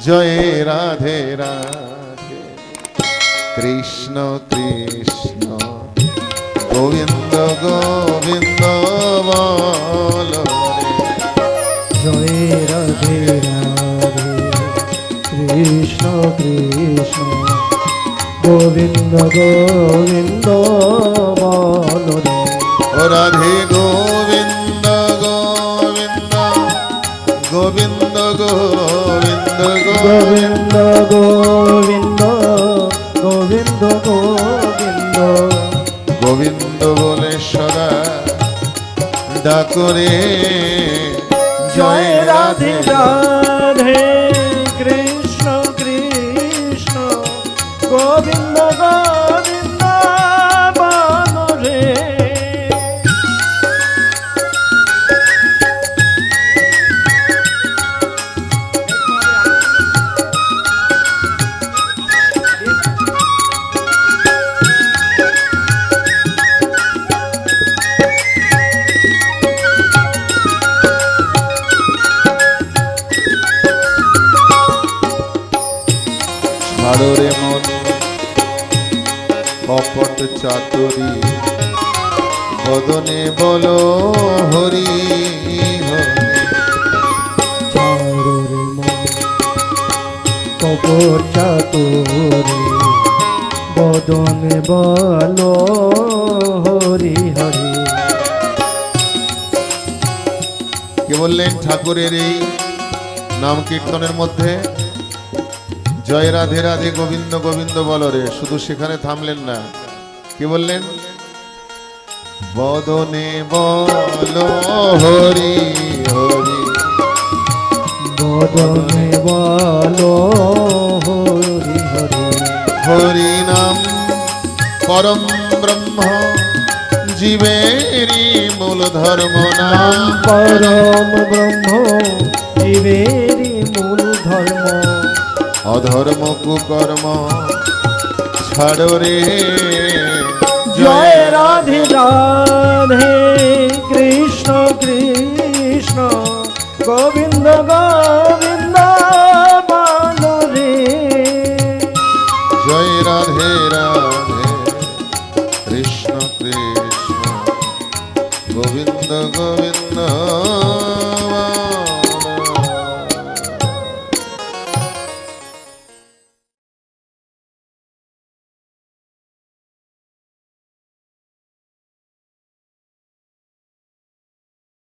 জয় রাধে রাধে। কৃষ্ণ কৃষ্ণ গোবিন্দ গোবিন্দ বল জয় রাধে রাধে। কৃষ্ণ কৃষ্ণ গোবিন্দ গোবিন্দ বল রাধে গোবিন্দ গোবিন্দ গোবিন্দ গোবিন্দ। গোবিন্দ গোবিন্দ গোবিন্দ গোবিন্দ। গোবিন্দ বলে সদা ডাকরে জয় রাধে রাধে। ছাড়রে মন। কপট চাতুরি। বদনে বলো হরি হরি চারুর মন। কপর চাতুরে। বদনে বল হরি হরি। কে বললেন ঠাকুরের এই নাম কীর্তনের মধ্যে? জয় রাধে রাধে গোবিন্দ গোবিন্দ বলরে শুধু সেখানে থামলেন না। কি বললেন? বদনে বল হরি হরি। বদনে বল হরি হরি। হরি নাম পরম ব্রহ্ম জীবেরই মূল ধর্ম নাম। পরম ব্রহ্ম জীবেরই মূল ধর্ম। অধর্ম কুকর্ম ছাড়ো রে। জয় রাধে রাধে কৃষ্ণ কৃষ্ণ গোবিন্দ গোবিন্দ রে। জয় রাধে রাধে কৃষ্ণ কৃষ্ণ গোবিন্দ গোবিন্দ।